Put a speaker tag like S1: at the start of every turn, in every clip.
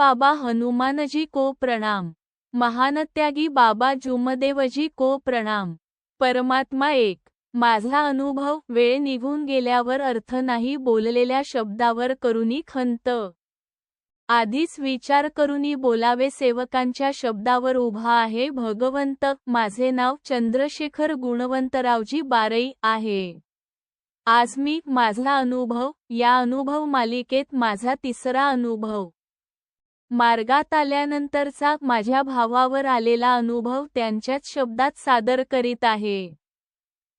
S1: बाबा हनुमानजी को प्रणाम. महानत्यागी बाबा जुमदेवजी को प्रणाम. परमात्मा एक. माझा अनुभव वेळ निघून गेल्यावर अर्थ नाही बोललेल्या शब्दावर करुनी खंत. आधीच विचार करुनी बोलावे सेवकांच्या शब्दावर उभा आहे भगवंत. माझे नाव चंद्रशेखर गुणवंतरावजी बारई आहे. आज मी माझा अनुभव या अनुभव मालिकेत माझा तिसरा अनुभव. मार्गात आल्यानंतरचा माझ्या भावावर आलेला अनुभव त्यांच्याच शब्दात सादर करीत आहे.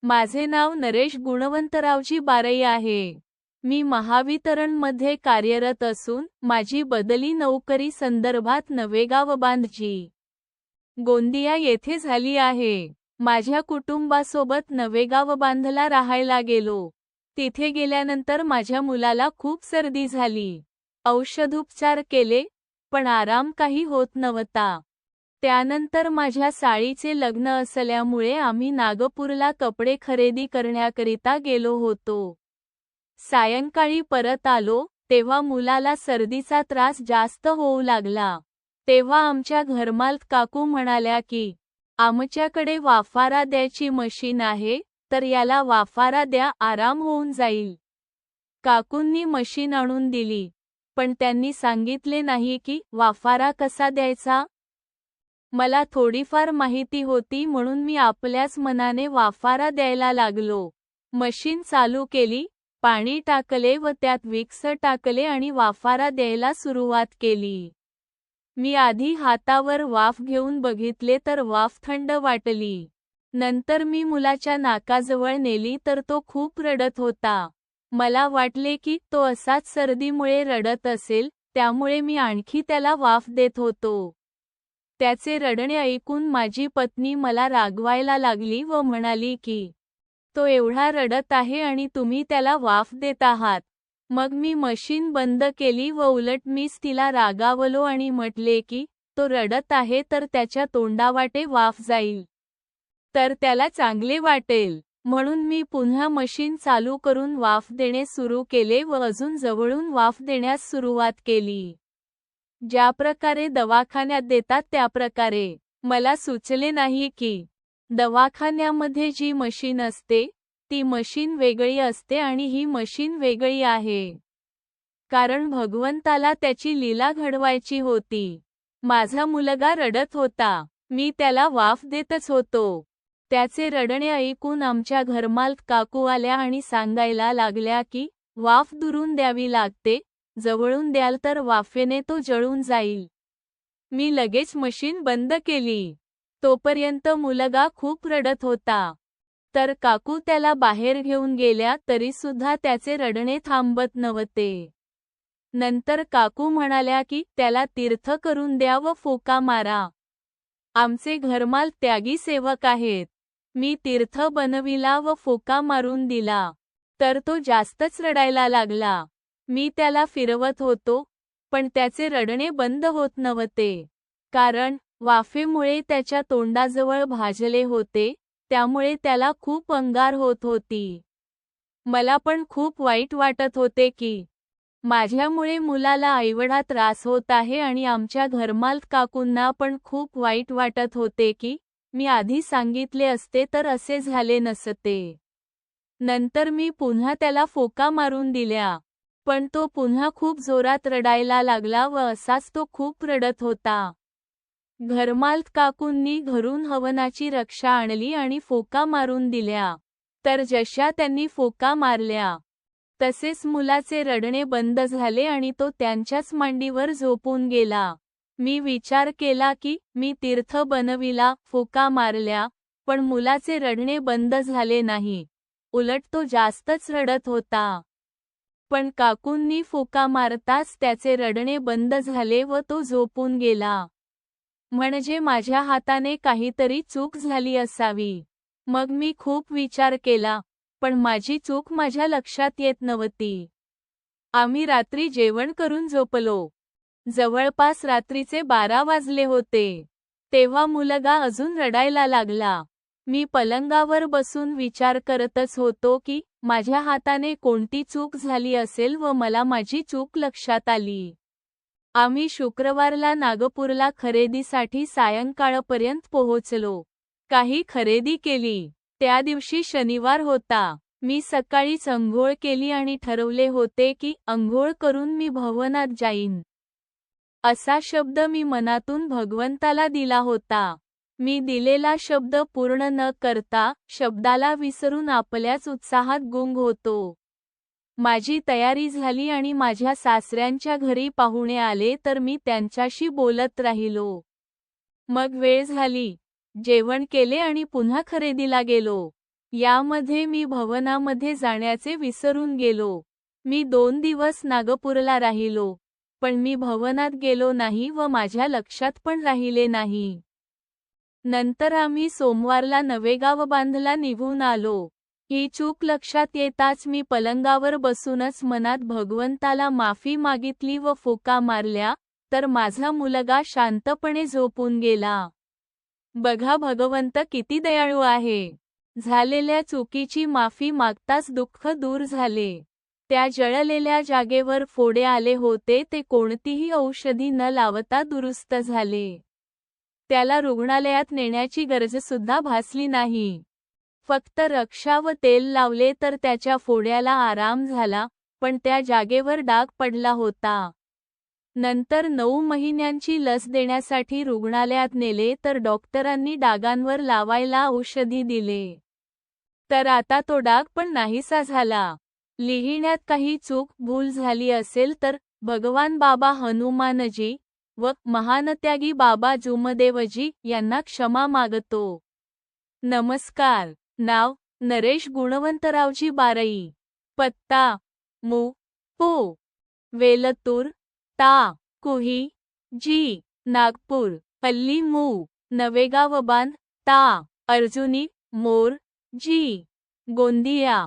S1: माझे नाव नरेश गुणवंतरावजी बारई आहे. मी महावितरणमध्ये कार्यरत असून माझी बदली नोकरी संदर्भात नवेगाव बांधजी. गोंदिया येथे झाली आहे. माझ्या कुटुंबासोबत नवेगाव बांधला राहायला गेलो. तिथे गेल्यानंतर माझ्या मुलाला खूप सर्दी झाली. औषधोपचार केले पण आराम काही होत नव्हता. त्यानंतर माझ्या साळीचे लग्न असल्यामुळे आम्ही नागपूरला कपडे खरेदी करण्याकरिता गेलो होतो. सायंकाळी परत आलो तेव्हा मुलाला सर्दीचा त्रास जास्त होऊ लागला. तेव्हा आमच्या घरमालक काकू म्हणाल्या की आमच्याकडे वाफारा द्यायची मशीन आहे तर याला वाफारा द्या आराम होऊन जाईल. काकूंनी मशीन आणून दिली. पण त्यांनी सांगितले नाही की वाफारा कसा द्यायचा? मला थोडीफार माहिती होती म्हणून मी आपल्याच मनाने वाफारा द्यायला लागलो. मशीन चालू केली पाणी टाकले व त्यात विक्स टाकले आणि वाफारा द्यायला सुरुवात केली. मी आधी हातावर वाफ घेऊन बघितले तर वाफ थंड वाटली. नंतर मी मुलाच्या नाकाजवळ नेली तर तो खूप रडत होता. मला वाटले की तो असाच सर्दीमुळे रडत असेल त्यामुळे मी आणखी त्याला वाफ देत होतो. त्याचे रडणे ऐकून माझी पत्नी मला रागवायला लागली व म्हणाली की तो एवढा रडत आहे आणि तुम्ही त्याला वाफ देत आहात. मग मी मशीन बंद केली व उलट मीच तिला रागावलो आणि म्हटले की तो रडत आहे तर त्याच्या तोंडावाटे वाफ जाईल. तर त्याला चांगले वाटेल. म्हणून मी पुन्हा मशीन चालू करून वाफ देणे सुरू केले व अजून जवळून वाफ देण्यास सुरुवात केली. ज्या प्रकारे दवाखान्यात देतात त्या प्रकारे. मला सुचले नाही की दवाखान्यामध्ये जी मशीन असते ती मशीन वेगळी असते आणि ही मशीन वेगळी आहे. कारण भगवंताला त्याची लीला घडवायची होती. माझा मुलगा रडत होता. मी त्याला वाफ देतच होतो. त्याचे रडणे ऐकून आमच्या घरमालक काकू आल्या आणि सांगायला लागल्या की वाफ दुरून द्यावी लागते जवळून द्याल तर वाफेने तो जळून जाईल. मी लगेच मशीन बंद केली. तोपर्यंत मुलगा खूप रडत होता. तर काकू त्याला बाहेर घेऊन गेल्या तरीसुद्धा त्याचे रडणे थांबत नव्हते. नंतर काकू म्हणाल्या की त्याला तीर्थ करून द्या व फोका मारा. आमचे घरमाल त्यागी सेवक आहेत. मी तीर्थ बनविला व फोका मारून दिला तर तो जास्तच रडायला लागला. मी त्याला फिरवत होतो पण त्याचे रडणे बंद होत नव्हते. कारण वाफेमुळे त्याच्या तोंडाजवळ भाजले होते त्यामुळे त्याला खूप अंगार होत होती. मला पण खूप वाईट वाटत होते की माझ्यामुळे मुलाला ऐवढा त्रास होत आहे आणि आमच्या घरमाल काकूंना पण खूप वाईट वाटत होते की मी आधी सांगितले असते तर असे झाले नसते. नंतर मी पुन्हा त्याला फोका मारून दिल्या. पण तो पुन्हा खूप जोरात रडायला लागला व असाच तो खूप रडत होता. घरमालत काकूंनी घरून हवनाची रक्षा आणली आणि फोका मारून दिल्या. तर जशा त्यांनी फोका मारल्या तसेच मुलाचे रडणे बंद झाले आणि तो त्यांच्याच मांडीवर झोपून गेला. मी विचार केला की मी तीर्थ बनविला फुका मारल्या पण मुलाचे रडणे बंद झाले नाही. उलट तो जास्तच रडत होता. पण काकूंनी फुका मारताच त्याचे रडणे बंद झाले व तो झोपून गेला. म्हणजे माझ्या हाताने काहीतरी चूक झाली असावी. मग मी खूप विचार केला पण माझी चूक माझ्या लक्षात येत नव्हती. आम्ही रात्री जेवण करून झोपलो. जवळपास रात्रीचे बारा वाजले होते. तेव्हा मुलगा अजून रडायला लागला. मी पलंगावर बसून विचार करतच होतो की माझ्या हाताने कोणती चूक झाली असेल व मला माझी चूक लक्षात आली. आम्ही शुक्रवारला नागपूरला खरेदीसाठी सायंकाळपर्यंत पोहोचलो. काही खरेदी केली. त्या दिवशी शनिवार होता. मी सकाळीच अंघोळ केली आणि ठरवले होते की अंघोळ करून मी भवनात जाईन. असा शब्द मी मनातून भगवंताला दिला होता. मी दिलेला शब्द पूर्ण न करता शब्दाला विसरून आपल्याच उत्साहात गुंग होतो. माझी तयारी झाली आणि माझ्या सासऱ्यांच्या घरी पाहुणे आले तर मी त्यांच्याशी बोलत राहिलो. मग वेळ झाली. जेवण केले आणि पुन्हा खरेदीला गेलो. यामध्ये मी भवनामध्ये जाण्याचे विसरून गेलो. मी दोन दिवस नागपूरला राहिलो. पण मी भवनात गेलो नाही व माझ्या लक्षात पण राहिले नाही. नंतर आम्ही सोमवारला नवेगाव बांधला निघून आलो. ही चूक लक्षात येताच मी पलंगावर बसूनच मनात भगवंताला माफी मागितली व फोका मारल्या तर माझा मुलगा शांतपणे झोपून गेला. बघा भगवंत किती दयाळू आहे. झालेल्या चुकीची माफी मागताच दुःख दूर झाले. त्या जळलेल्या जागेवर फोडे आले होते ते कोणतीही औषधी न लावता दुरुस्त झाले. त्याला रुग्णालयात नेण्याची गरजसुद्धा भासली नाही. फक्त रक्षा व तेल लावले तर त्याच्या फोड्याला आराम झाला पण त्या जागेवर डाग पडला होता. नंतर नऊ महिन्यांची लस देण्यासाठी रुग्णालयात नेले तर डॉक्टरांनी डागांवर लावायला औषधी दिले. तर आता तो डाग पण नाहीसा झाला. लिहिण्यात काही चूक भूल झाली असेल तर भगवान बाबा हनुमानजी व महानत्यागी बाबा जुमदेवजी यांना क्षमा मागतो. नमस्कार. नाव नरेश गुणवंतरावजी बारई. पत्ता. मु. पो. वेलतूर. ता. कुही. जी. नागपूर. पल्ली मू. नवेगाव बांध ता. अर्जुनी. मोर. जी. गोंदिया.